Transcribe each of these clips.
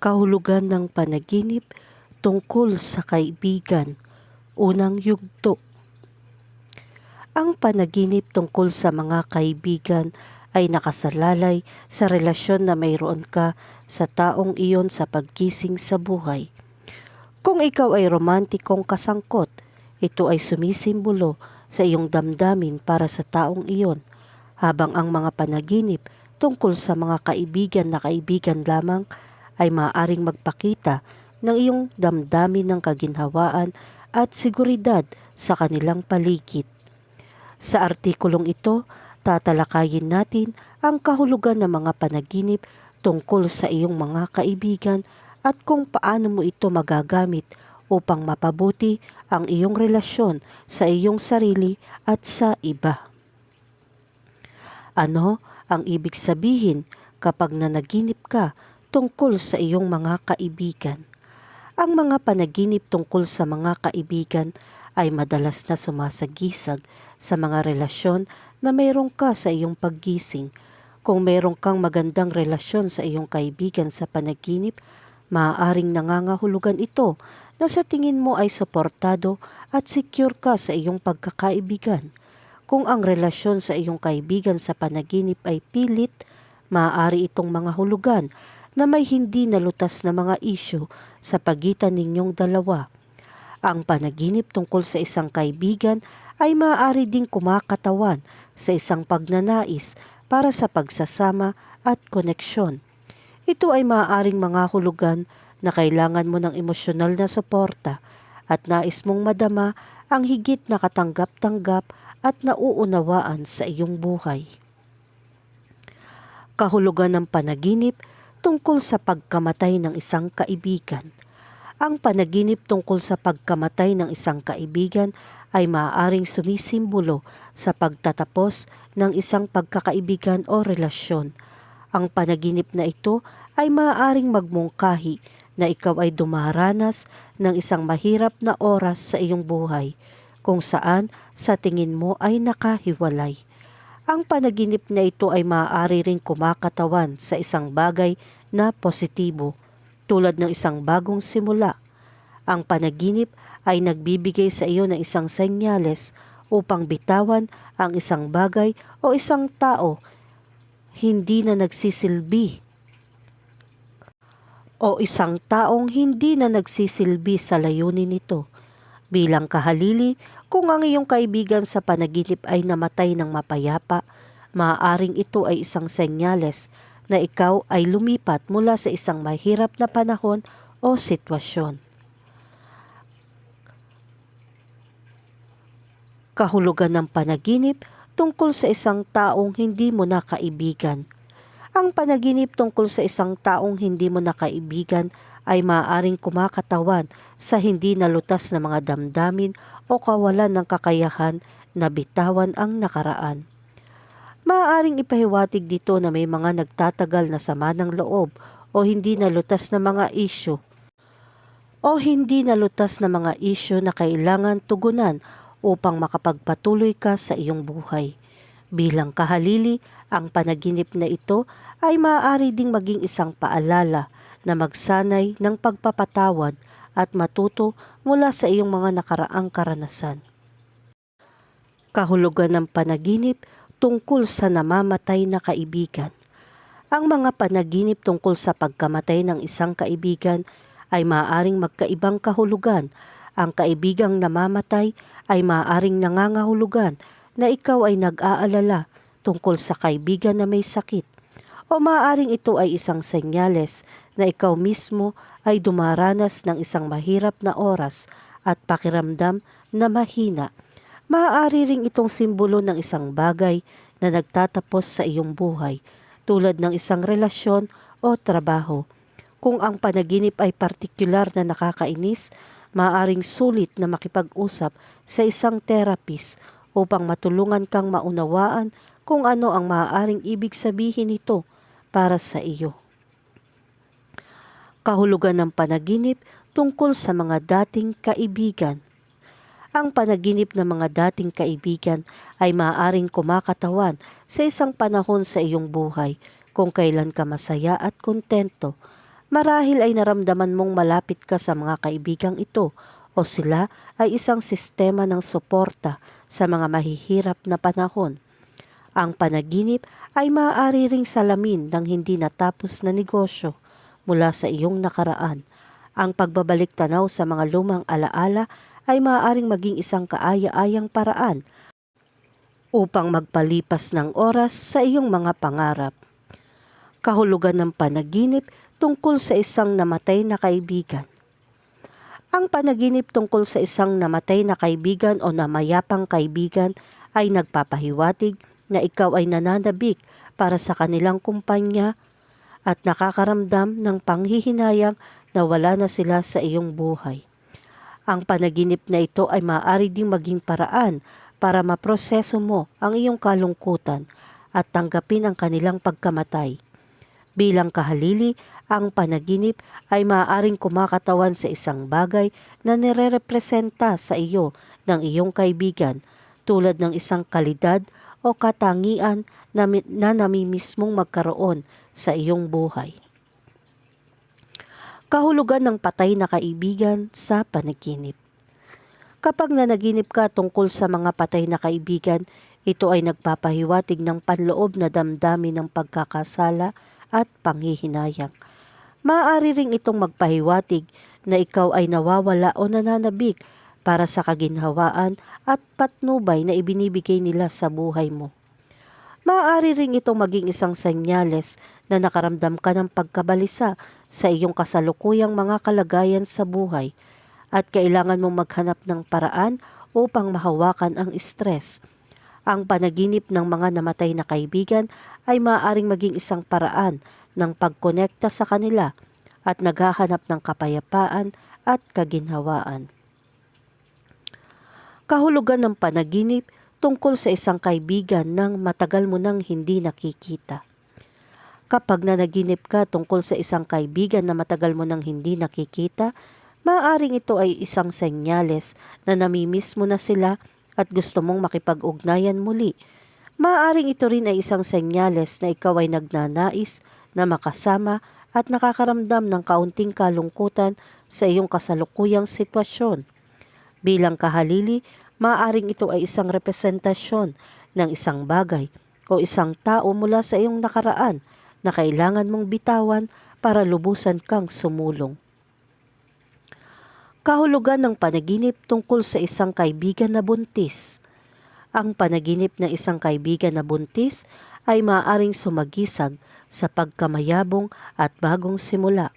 kahulugan ng panaginip tungkol sa kaibigan. Unang yugto. Ang panaginip tungkol sa mga kaibigan ay nakasalalay sa relasyon na mayroon ka sa taong iyon sa pagkising sa buhay. Kung ikaw ay romantikong kasangkot, ito ay sumisimbolo sa iyong damdamin para sa taong iyon, habang ang mga panaginip tungkol sa mga kaibigan na kaibigan lamang ay maaaring magpakita ng iyong damdamin ng kaginhawaan at seguridad sa kanilang paligid. Sa artikulong ito, tatalakayin natin ang kahulugan ng mga panaginip tungkol sa iyong mga kaibigan at kung paano mo ito magagamit upang mapabuti ang iyong relasyon sa iyong sarili at sa iba. Ano ang ibig sabihin kapag nanaginip ka tungkol sa iyong mga kaibigan? Ang mga panaginip tungkol sa mga kaibigan ay madalas na sumasagisag sa mga relasyon na mayroon ka sa iyong paggising. Kung mayroon kang magandang relasyon sa iyong kaibigan sa panaginip, maaaring nangangahulugan ito na sa tingin mo ay suportado at secure ka sa iyong pagkakaibigan. Kung ang relasyon sa iyong kaibigan sa panaginip ay pilit, maaari itong mga hulugan na may hindi nalutas na mga isyu sa pagitan ninyong dalawa. Ang panaginip tungkol sa isang kaibigan ay maaari ding kumakatawan sa isang pagnanais para sa pagsasama at koneksyon. Ito ay maaaring mga hulugan na kailangan mo ng emosyonal na suporta at nais mong madama ang higit na katanggap-tanggap at nauunawaan sa iyong buhay. Kahulugan ng panaginip tungkol sa pagkamatay ng isang kaibigan. Ang panaginip tungkol sa pagkamatay ng isang kaibigan ay maaaring sumisimbolo sa pagtatapos ng isang pagkakaibigan o relasyon. Ang panaginip na ito ay maaaring magmungkahi na ikaw ay dumaranas ng isang mahirap na oras sa iyong buhay kung saan sa tingin mo ay nakahiwalay. Ang panaginip na ito ay maaari ring kumakatawan sa isang bagay na positibo tulad ng isang bagong simula. Ang panaginip ay nagbibigay sa iyo ng isang senyales upang bitawan ang isang bagay o isang tao hindi na nagsisilbi o isang taong hindi na nagsisilbi sa layunin nito. Bilang kahalili, kung ang iyong kaibigan sa panaginip ay namatay ng mapayapa, maaaring ito ay isang senyales na ikaw ay lumipat mula sa isang mahirap na panahon o sitwasyon. Kahulugan ng panaginip tungkol sa isang taong hindi mo na kaibigan. Ang panaginip tungkol sa isang taong hindi mo na kaibigan ay maaaring kumakatawan sa hindi nalutas na mga damdamin o kawalan ng kakayahan na bitawan ang nakaraan. Maaaring ipahiwatig dito na may mga nagtatagal na sama ng loob o hindi nalutas na mga isyo o hindi nalutas na mga isyo na kailangan tugunan upang makapagpatuloy ka sa iyong buhay. Bilang kahalili, ang panaginip na ito ay maaari ding maging isang paalala na magsanay ng pagpapatawad at matuto mula sa iyong mga nakaraang karanasan. Kahulugan ng panaginip tungkol sa namamatay na kaibigan. Ang mga panaginip tungkol sa pagkamatay ng isang kaibigan ay maaaring magkaibang kahulugan. Ang kaibigang namamatay ay maaaring nangangahulugan na ikaw ay nag-aalala tungkol sa kaibigan na may sakit. O maaaring ito ay isang senyales na ikaw mismo ay dumaranas ng isang mahirap na oras at pakiramdam na mahina. Maaari ring itong simbolo ng isang bagay na nagtatapos sa iyong buhay tulad ng isang relasyon o trabaho. Kung ang panaginip ay partikular na nakakainis, maaring sulit na makipag-usap sa isang therapist upang matulungan kang maunawaan kung ano ang maaaring ibig sabihin nito para sa iyo kahulugan ng panaginip tungkol sa mga dating kaibigan. Ang panaginip ng mga dating kaibigan ay maaaring kumakatawan sa isang panahon sa iyong buhay kung kailan ka masaya at kontento. Marahil ay naramdaman mong malapit ka sa mga kaibigang ito o sila ay isang sistema ng suporta sa mga mahihirap na panahon. Ang panaginip ay maaari ring salamin ng hindi natapos na negosyo mula sa iyong nakaraan. Ang pagbabalik tanaw sa mga lumang alaala ay maaaring maging isang kaaya-ayang paraan upang magpalipas ng oras sa iyong mga pangarap. Kahulugan ng panaginip tungkol sa isang namatay na kaibigan. Ang panaginip tungkol sa isang namatay na kaibigan o namayapang kaibigan ay nagpapahiwatig na ikaw ay nananabik para sa kanilang kumpanya at nakakaramdam ng panghihinayang na wala na sila sa iyong buhay. Ang panaginip na ito ay maaari ding maging paraan para maproseso mo ang iyong kalungkutan at tanggapin ang kanilang pagkamatay. Bilang kahalili, ang panaginip ay maaaring kumakatawan sa isang bagay na nirerepresenta sa iyo ng iyong kaibigan tulad ng isang kalidad o katangian na, na namimismong magkaroon sa iyong buhay. Kahulugan ng patay na kaibigan sa panaginip. Kapag nanaginip ka tungkol sa mga patay na kaibigan, ito ay nagpapahiwatig ng panloob na damdamin ng pagkakasala at panghihinayang. Maaari ring itong magpahiwatig na ikaw ay nawawala o nananabik para sa kaginhawaan at patnubay na ibinibigay nila sa buhay mo. Maaari ring itong maging isang senyales na nakaramdam ka ng pagkabalisa sa iyong kasalukuyang mga kalagayan sa buhay at kailangan mong maghanap ng paraan upang mahawakan ang stress. Ang panaginip ng mga namatay na kaibigan ay maaaring maging isang paraan ng pagkonekta sa kanila at naghahanap ng kapayapaan at kaginhawaan. Kahulugan ng panaginip tungkol sa isang kaibigan ng matagal mo nang hindi nakikita. Kapag nanaginip ka tungkol sa isang kaibigan na matagal mo nang hindi nakikita, maaaring ito ay isang senyales na namimiss mo na sila at gusto mong makipag-ugnayan muli. Maaaring ito rin ay isang senyales na ikaw ay nagnanais na makasama at nakakaramdam ng kaunting kalungkutan sa iyong kasalukuyang sitwasyon. Bilang kahalili, maaaring ito ay isang representasyon ng isang bagay o isang tao mula sa iyong nakaraan na kailangan mong bitawan para lubusan kang sumulong. Kahulugan ng panaginip tungkol sa isang kaibigan na buntis. Ang panaginip ng isang kaibigan na buntis ay maaaring sumagisag sa pagkamayabong at bagong simula.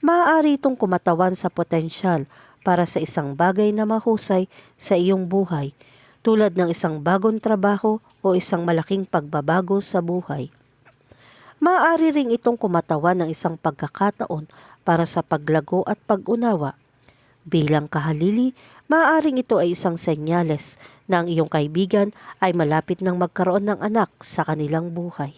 Maaari itong kumatawan sa potensyal para sa isang bagay na mahusay sa iyong buhay, tulad ng isang bagong trabaho o isang malaking pagbabago sa buhay. Maaari ring itong kumatawan ng isang pagkakataon para sa paglago at pag-unawa. Bilang kahalili, maaaring ito ay isang senyales na ang iyong kaibigan ay malapit ng magkaroon ng anak sa kanilang buhay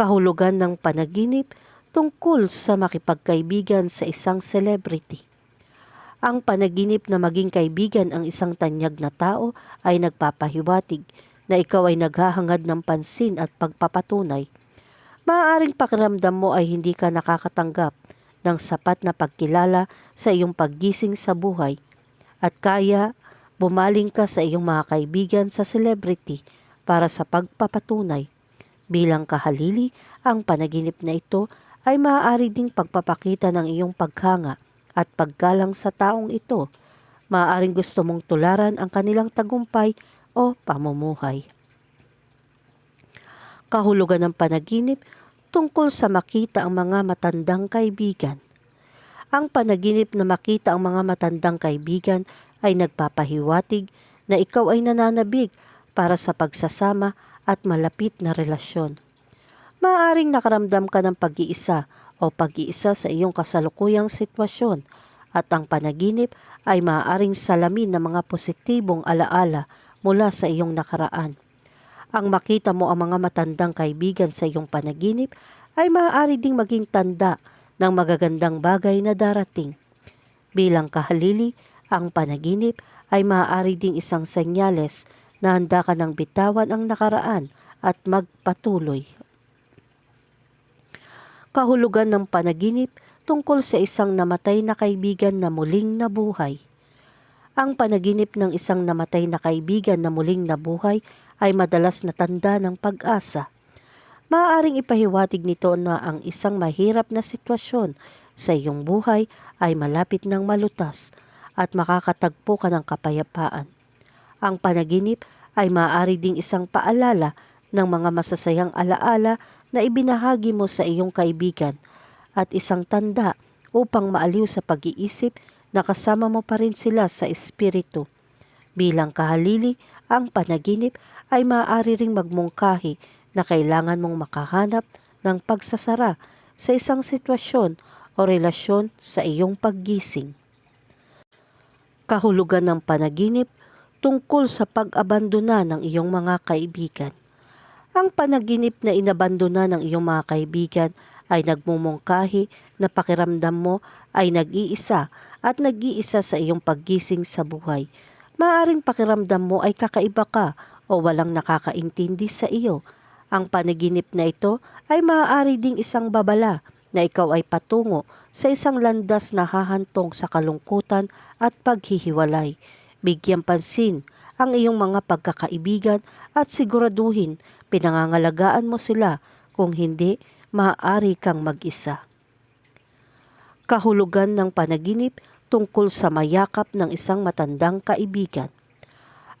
kahulugan ng panaginip tungkol sa makipagkaibigan sa isang celebrity. Ang panaginip na maging kaibigan ang isang tanyag na tao ay nagpapahiwatig na ikaw ay naghahangad ng pansin at pagpapatunay. Maaaring pakiramdam mo ay hindi ka nakakatanggap ng sapat na pagkilala sa iyong paggising sa buhay at kaya bumaling ka sa iyong mga kaibigan sa celebrity para sa pagpapatunay Bilang kahalili, ang panaginip na ito ay maaari ding pagpapakita ng iyong paghanga at paggalang sa taong ito. Maaaring gusto mong tularan ang kanilang tagumpay o pamumuhay. Kahulugan ng panaginip tungkol sa makita ang mga matandang kaibigan. Ang panaginip na makita ang mga matandang kaibigan ay nagpapahiwatig na ikaw ay nananabig para sa pagsasama at malapit na relasyon. Maaring nakaramdam ka ng pag-iisa o pag-iisa sa iyong kasalukuyang sitwasyon at ang panaginip ay maaaring salamin ng mga positibong alaala mula sa iyong nakaraan. Ang makita mo ang mga matandang kaibigan sa iyong panaginip ay maaari ding maging tanda ng magagandang bagay na darating. Bilang kahalili, ang panaginip ay maaari ding isang senyales na handa ka ng bitawan ang nakaraan at magpatuloy. kahulugan ng panaginip tungkol sa isang namatay na kaibigan na muling nabuhay. Ang panaginip ng isang namatay na kaibigan na muling nabuhay ay madalas na tanda ng pag-asa. Maaaring ipahiwatig nito na ang isang mahirap na sitwasyon sa iyong buhay ay malapit ng malutas at makakatagpo ka ng kapayapaan. Ang panaginip ay maaari ding isang paalala ng mga masasayang alaala na ibinahagi mo sa iyong kaibigan at isang tanda upang maaliw sa pag-iisip na kasama mo pa rin sila sa espiritu. Bilang kahalili, ang panaginip ay maaari ring magmungkahi na kailangan mong makahanap ng pagsasara sa isang sitwasyon o relasyon sa iyong paggising. Kahulugan ng panaginip tungkol sa pag-abandona ng iyong mga kaibigan. Ang panaginip na inabandona ng iyong mga kaibigan ay nagmumungkahi na pakiramdam mo ay nag-iisa at nag-iisa sa iyong paggising sa buhay. Maaring pakiramdam mo ay kakaiba ka o walang nakakaintindi sa iyo. Ang panaginip na ito ay maaari ding isang babala na ikaw ay patungo sa isang landas na hahantong sa kalungkutan at paghihiwalay. Bigyan pansin ang iyong mga pagkakaibigan at siguraduhin pinangangalagaan mo sila kung hindi maaari kang mag-isa. Kahulugan ng panaginip tungkol sa mayakap ng isang matandang kaibigan.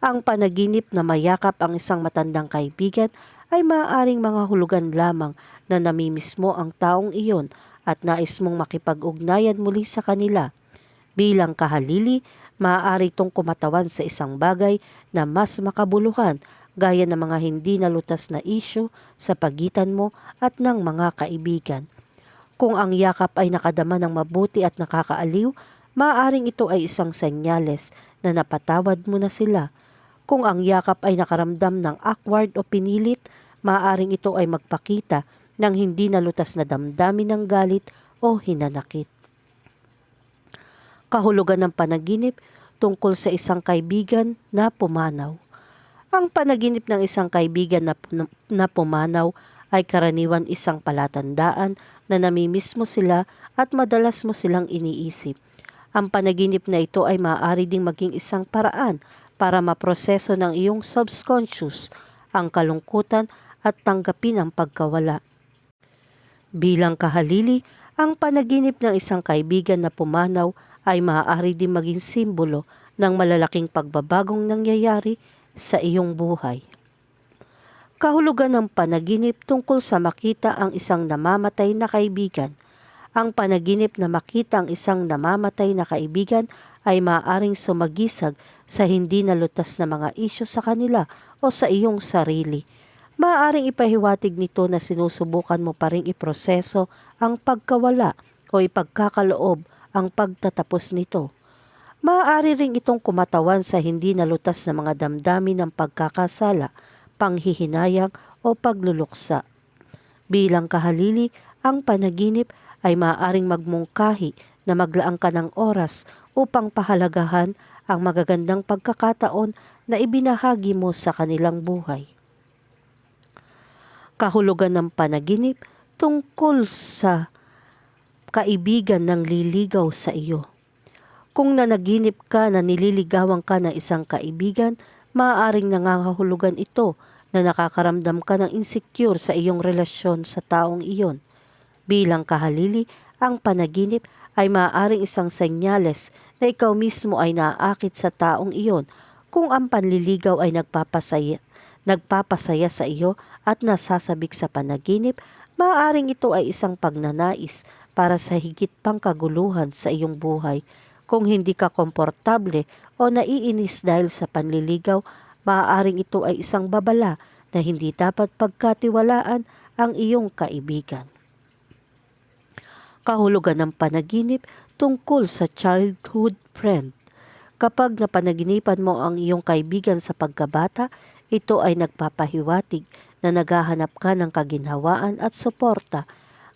Ang panaginip na mayakap ang isang matandang kaibigan ay maaaring mga hulugan lamang na namimiss mo ang taong iyon at nais mong makipag-ugnayan muli sa kanila. Bilang kahalili, maaari itong kumatawan sa isang bagay na mas makabuluhan gaya ng mga hindi nalutas na isyu sa pagitan mo at ng mga kaibigan. Kung ang yakap ay nakadama ng mabuti at nakakaaliw, maaaring ito ay isang senyales na napatawad mo na sila. Kung ang yakap ay nakaramdam ng awkward o pinilit, maaaring ito ay magpakita ng hindi nalutas na damdamin ng galit o hinanakit. Kahulugan ng panaginip tungkol sa isang kaibigan na pumanaw. Ang panaginip ng isang kaibigan na, na pumanaw ay karaniwan isang palatandaan na namimiss mo sila at madalas mo silang iniisip. Ang panaginip na ito ay maaari ding maging isang paraan para maproseso ng iyong subconscious ang kalungkutan at tanggapin ang pagkawala. Bilang kahalili, ang panaginip ng isang kaibigan na pumanaw ay maaari din maging simbolo ng malalaking pagbabagong nangyayari sa iyong buhay. Kahulugan ng panaginip tungkol sa makita ang isang namamatay na kaibigan. Ang panaginip na makita ang isang namamatay na kaibigan ay maaaring sumagisag sa hindi nalutas na mga isyo sa kanila o sa iyong sarili. Maaaring ipahiwatig nito na sinusubukan mo pa rin iproseso ang pagkawala o ipagkakaloob ang pagtatapos nito. Maaari ring itong kumatawan sa hindi nalutas na mga damdamin ng pagkakasala, panghihinayang o pagluluksa. Bilang kahalili, ang panaginip ay maaaring magmungkahi na maglaan ka ng oras upang pahalagahan ang magagandang pagkakataon na ibinahagi mo sa kanilang buhay. Kahulugan ng panaginip tungkol sa kaibigan ng liligaw sa iyo. Kung nanaginip ka na nililigawan ka ng isang kaibigan, maaaring nangangahulugan ito na nakakaramdam ka ng insecure sa iyong relasyon sa taong iyon. Bilang kahalili, ang panaginip ay maaaring isang senyales na ikaw mismo ay naaakit sa taong iyon kung ang panliligaw ay nagpapasaya, nagpapasaya sa iyo at nasasabik sa panaginip, maaaring ito ay isang pagnanais para sa higit pang kaguluhan sa iyong buhay kung hindi ka komportable o naiinis dahil sa panliligaw, maaaring ito ay isang babala na hindi dapat pagkatiwalaan ang iyong kaibigan. Kahulugan ng panaginip tungkol sa childhood friend. Kapag napanaginipan mo ang iyong kaibigan sa pagkabata, ito ay nagpapahiwatig na naghahanap ka ng kaginhawaan at suporta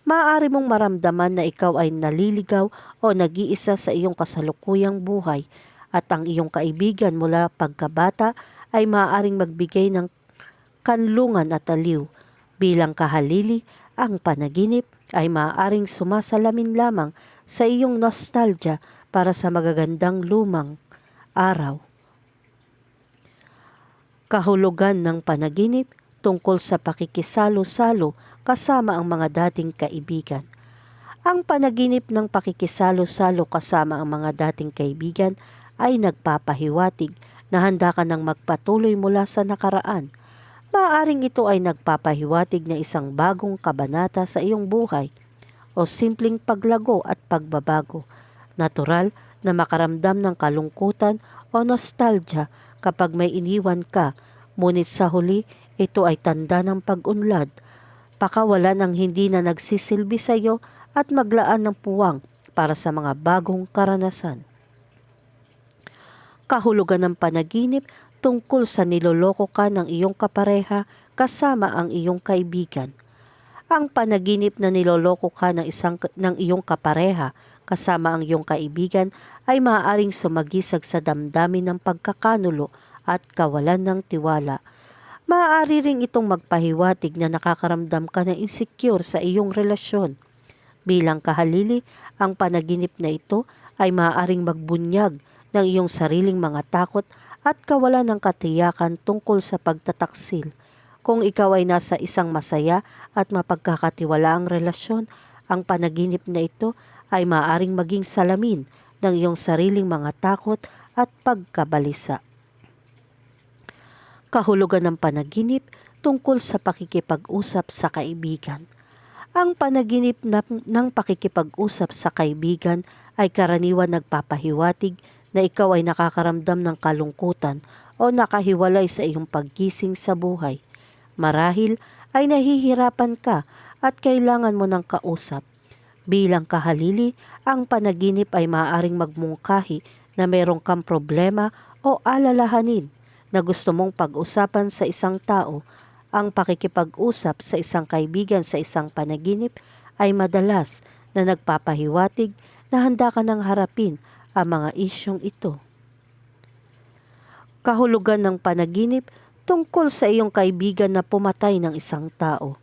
maaari mong maramdaman na ikaw ay naliligaw o nag-iisa sa iyong kasalukuyang buhay at ang iyong kaibigan mula pagkabata ay maaaring magbigay ng kanlungan at aliw bilang kahalili ang panaginip ay maaaring sumasalamin lamang sa iyong nostalgia para sa magagandang lumang araw. Kahulugan ng panaginip tungkol sa pakikisalo-salo kasama ang mga dating kaibigan. Ang panaginip ng pakikisalo-salo kasama ang mga dating kaibigan ay nagpapahiwatig na handa ka ng magpatuloy mula sa nakaraan. Maaring ito ay nagpapahiwatig na isang bagong kabanata sa iyong buhay o simpleng paglago at pagbabago. Natural na makaramdam ng kalungkutan o nostalgia kapag may iniwan ka, ngunit sa huli ito ay tanda ng pag-unlad, pakawalan ng hindi na nagsisilbi sa iyo at maglaan ng puwang para sa mga bagong karanasan. Kahulugan ng panaginip tungkol sa niloloko ka ng iyong kapareha kasama ang iyong kaibigan. Ang panaginip na niloloko ka ng, isang, ng iyong kapareha kasama ang iyong kaibigan ay maaaring sumagisag sa damdamin ng pagkakanulo at kawalan ng tiwala. Maaari ring itong magpahiwatig na nakakaramdam ka ng insecure sa iyong relasyon. Bilang kahalili, ang panaginip na ito ay maaaring magbunyag ng iyong sariling mga takot at kawalan ng katiyakan tungkol sa pagtataksil. Kung ikaw ay nasa isang masaya at mapagkakatiwalaang relasyon, ang panaginip na ito ay maaaring maging salamin ng iyong sariling mga takot at pagkabalisa kahulugan ng panaginip tungkol sa pakikipag-usap sa kaibigan. Ang panaginip na, ng pakikipag-usap sa kaibigan ay karaniwan nagpapahiwatig na ikaw ay nakakaramdam ng kalungkutan o nakahiwalay sa iyong paggising sa buhay. Marahil ay nahihirapan ka at kailangan mo ng kausap. Bilang kahalili, ang panaginip ay maaaring magmungkahi na mayroong kang problema o alalahanin na gusto mong pag-usapan sa isang tao, ang pakikipag-usap sa isang kaibigan sa isang panaginip ay madalas na nagpapahiwatig na handa ka ng harapin ang mga isyong ito. Kahulugan ng panaginip tungkol sa iyong kaibigan na pumatay ng isang tao.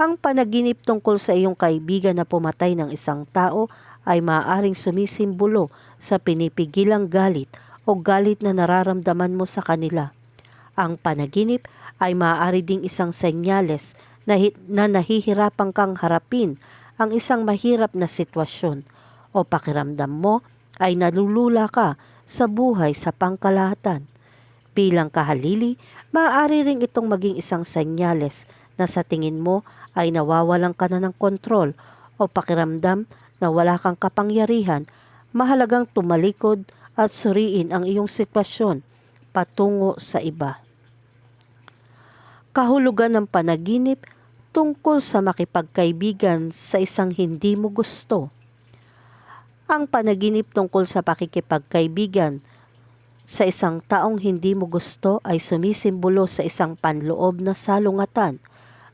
Ang panaginip tungkol sa iyong kaibigan na pumatay ng isang tao ay maaaring sumisimbolo sa pinipigilang galit o galit na nararamdaman mo sa kanila. Ang panaginip ay maaari ding isang senyales na, na nahihirapan kang harapin ang isang mahirap na sitwasyon o pakiramdam mo ay nalulula ka sa buhay sa pangkalahatan. Bilang kahalili, maaari ring itong maging isang senyales na sa tingin mo ay nawawalan ka na ng kontrol o pakiramdam na wala kang kapangyarihan, mahalagang tumalikod at suriin ang iyong sitwasyon patungo sa iba. Kahulugan ng panaginip tungkol sa makipagkaibigan sa isang hindi mo gusto. Ang panaginip tungkol sa pakikipagkaibigan sa isang taong hindi mo gusto ay sumisimbolo sa isang panloob na salungatan.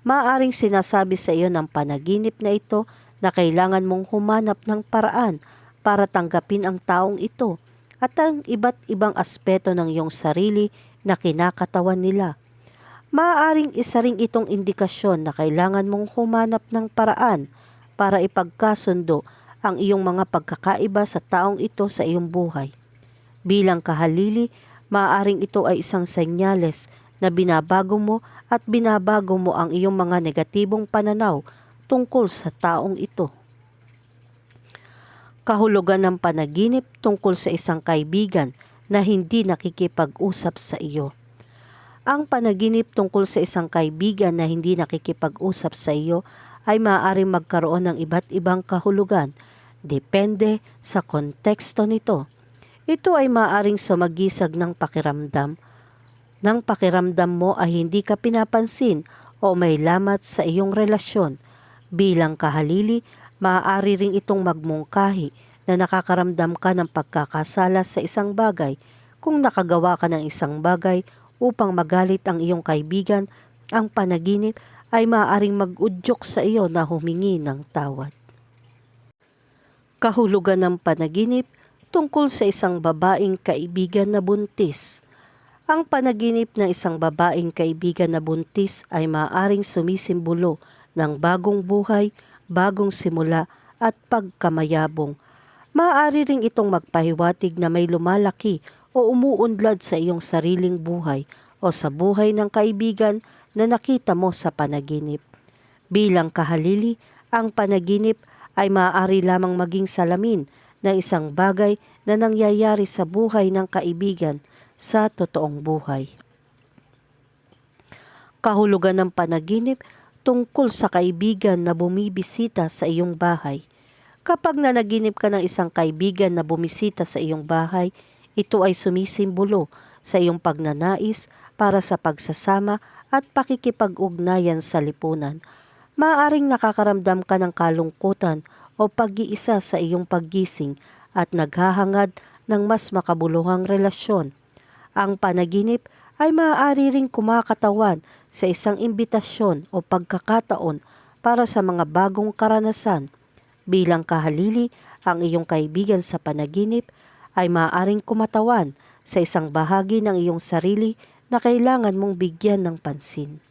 Maaring sinasabi sa iyo ng panaginip na ito na kailangan mong humanap ng paraan para tanggapin ang taong ito at ang iba't ibang aspeto ng iyong sarili na kinakatawan nila. Maaaring isa ring itong indikasyon na kailangan mong humanap ng paraan para ipagkasundo ang iyong mga pagkakaiba sa taong ito sa iyong buhay. Bilang kahalili, maaaring ito ay isang senyales na binabago mo at binabago mo ang iyong mga negatibong pananaw tungkol sa taong ito kahulugan ng panaginip tungkol sa isang kaibigan na hindi nakikipag-usap sa iyo. Ang panaginip tungkol sa isang kaibigan na hindi nakikipag-usap sa iyo ay maaaring magkaroon ng iba't ibang kahulugan, depende sa konteksto nito. Ito ay maaaring sumagisag ng pakiramdam. Nang pakiramdam mo ay hindi ka pinapansin o may lamat sa iyong relasyon. Bilang kahalili, maaari ring itong magmungkahi na nakakaramdam ka ng pagkakasala sa isang bagay kung nakagawa ka ng isang bagay upang magalit ang iyong kaibigan, ang panaginip ay maaaring mag-udyok sa iyo na humingi ng tawad. Kahulugan ng panaginip tungkol sa isang babaeng kaibigan na buntis. Ang panaginip ng isang babaeng kaibigan na buntis ay maaaring sumisimbolo ng bagong buhay bagong simula at pagkamayabong. Maaari ring itong magpahiwatig na may lumalaki o umuunlad sa iyong sariling buhay o sa buhay ng kaibigan na nakita mo sa panaginip. Bilang kahalili, ang panaginip ay maaari lamang maging salamin ng isang bagay na nangyayari sa buhay ng kaibigan sa totoong buhay. Kahulugan ng panaginip tungkol sa kaibigan na bumibisita sa iyong bahay. Kapag nanaginip ka ng isang kaibigan na bumisita sa iyong bahay, ito ay sumisimbolo sa iyong pagnanais para sa pagsasama at pakikipag-ugnayan sa lipunan. Maaring nakakaramdam ka ng kalungkutan o pag-iisa sa iyong paggising at naghahangad ng mas makabuluhang relasyon. Ang panaginip ay maaari ring kumakatawan sa isang imbitasyon o pagkakataon para sa mga bagong karanasan. Bilang kahalili, ang iyong kaibigan sa panaginip ay maaaring kumatawan sa isang bahagi ng iyong sarili na kailangan mong bigyan ng pansin.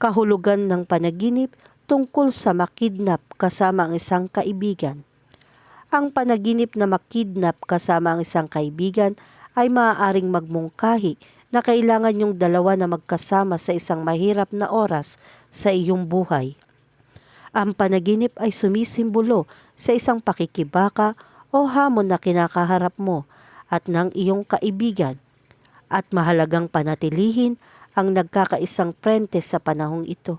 Kahulugan ng panaginip tungkol sa makidnap kasama ang isang kaibigan. Ang panaginip na makidnap kasama ang isang kaibigan ay maaaring magmungkahi na kailangan yung dalawa na magkasama sa isang mahirap na oras sa iyong buhay. Ang panaginip ay sumisimbolo sa isang pakikibaka o hamon na kinakaharap mo at ng iyong kaibigan at mahalagang panatilihin ang nagkakaisang prente sa panahong ito.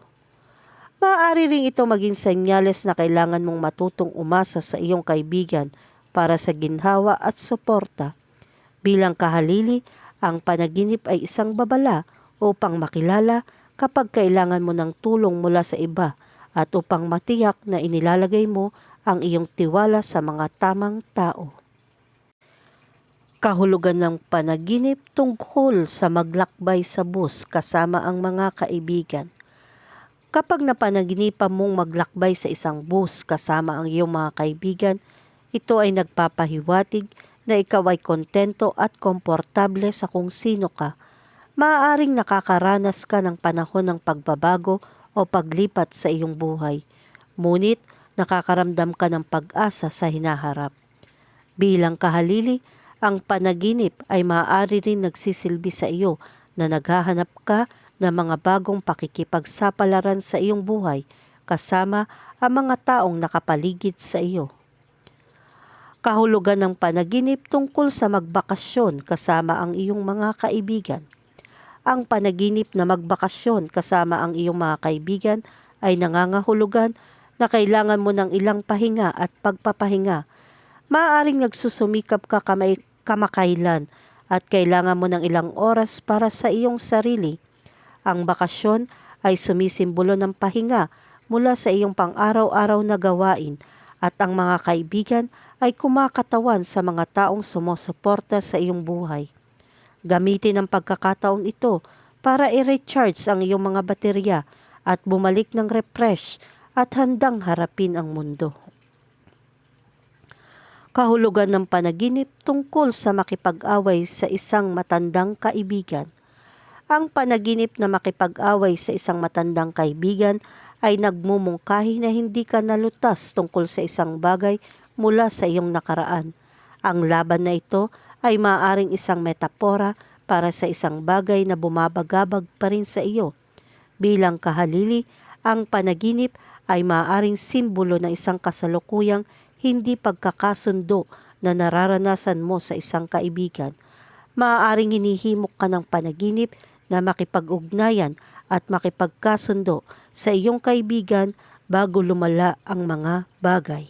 Maaari rin ito maging senyales na kailangan mong matutong umasa sa iyong kaibigan para sa ginhawa at suporta. Bilang kahalili, ang panaginip ay isang babala upang makilala kapag kailangan mo ng tulong mula sa iba at upang matiyak na inilalagay mo ang iyong tiwala sa mga tamang tao. Kahulugan ng panaginip tungkol sa maglakbay sa bus kasama ang mga kaibigan. Kapag napanaginipan mong maglakbay sa isang bus kasama ang iyong mga kaibigan, ito ay nagpapahiwatig na ikaw ay kontento at komportable sa kung sino ka. Maaaring nakakaranas ka ng panahon ng pagbabago o paglipat sa iyong buhay. Ngunit nakakaramdam ka ng pag-asa sa hinaharap. Bilang kahalili, ang panaginip ay maaari rin nagsisilbi sa iyo na naghahanap ka ng mga bagong pakikipagsapalaran sa iyong buhay kasama ang mga taong nakapaligid sa iyo. Kahulugan ng panaginip tungkol sa magbakasyon kasama ang iyong mga kaibigan. Ang panaginip na magbakasyon kasama ang iyong mga kaibigan ay nangangahulugan na kailangan mo ng ilang pahinga at pagpapahinga. Maaaring nagsusumikap ka kamay kamakailan at kailangan mo ng ilang oras para sa iyong sarili. Ang bakasyon ay sumisimbolo ng pahinga mula sa iyong pang-araw-araw na gawain at ang mga kaibigan ay kumakatawan sa mga taong sumusuporta sa iyong buhay. Gamitin ang pagkakataon ito para i-recharge ang iyong mga baterya at bumalik ng refresh at handang harapin ang mundo kahulugan ng panaginip tungkol sa makipag-away sa isang matandang kaibigan. Ang panaginip na makipag-away sa isang matandang kaibigan ay nagmumungkahi na hindi ka nalutas tungkol sa isang bagay mula sa iyong nakaraan. Ang laban na ito ay maaaring isang metapora para sa isang bagay na bumabagabag pa rin sa iyo. Bilang kahalili, ang panaginip ay maaaring simbolo ng isang kasalukuyang hindi pagkakasundo na nararanasan mo sa isang kaibigan. Maaaring hinihimok ka ng panaginip na makipag-ugnayan at makipagkasundo sa iyong kaibigan bago lumala ang mga bagay.